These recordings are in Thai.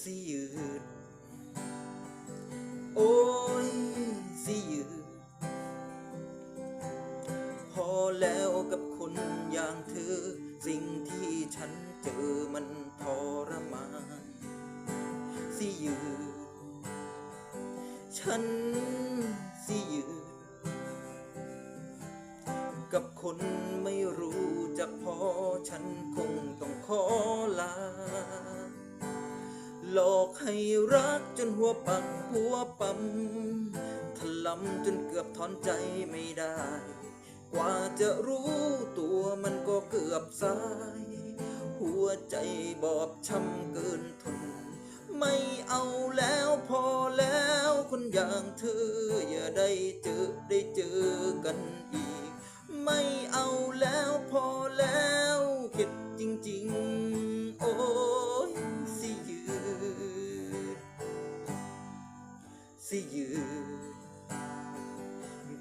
สิยืด โอ้ยสิยืด พอแล้วกับคนอย่างเธอ สิ่งที่ฉันเจอมันทรมานสิยืด ฉันสิยืด กับคนไม่รู้จักพอฉันคงต้องขอ หลอกให้รักจนหัวปักหัวปั๊มถลำจนเกือบถอนใจไม่ได้ กว่าจะรู้ตัวมันก็เกือบสาย หัวใจบอบช้ำเกินทน ไม่เอาแล้วพอแล้วคนอย่างเธออย่าได้เจอได้เจอกันอีก ไม่เอาแล้วพอแล้วเข็ดจริง ๆ โอ้ สิยืด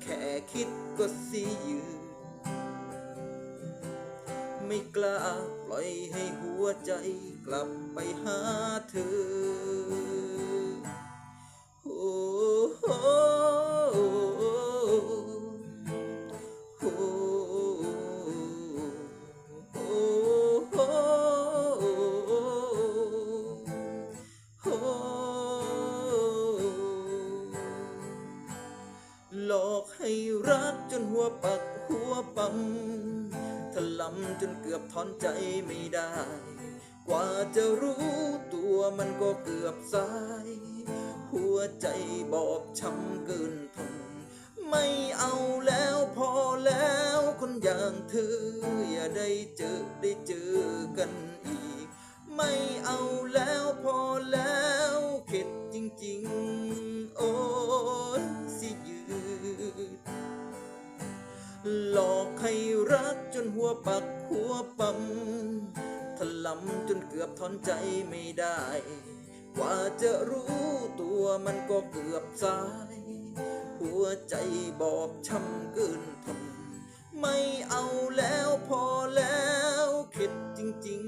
แค่คิดก็สิยืด ไม่กล้าปล่อยให้หัวใจกลับไปหาเธอ รักจนหัวปักหัวปั๊มถลำจนเกือบถอนใจไม่ได้ กว่าจะรู้ตัวมันก็เกือบสาย หัวใจบอบช้ำเกินทนไม่เอาแล้วพอแล้วคนอย่างเธอ อย่าได้เจอได้เจอกันอีก ไม่เอาแล้ว หลอกให้รักจนหัวปักหัวปั๊มถลำจนเกือบทอนใจไม่ได้ กว่าจะรู้ตัวมันก็เกือบสาย หัวใจบอบช้ำเกินทนไม่เอาแล้วพอแล้วเข็ดจริง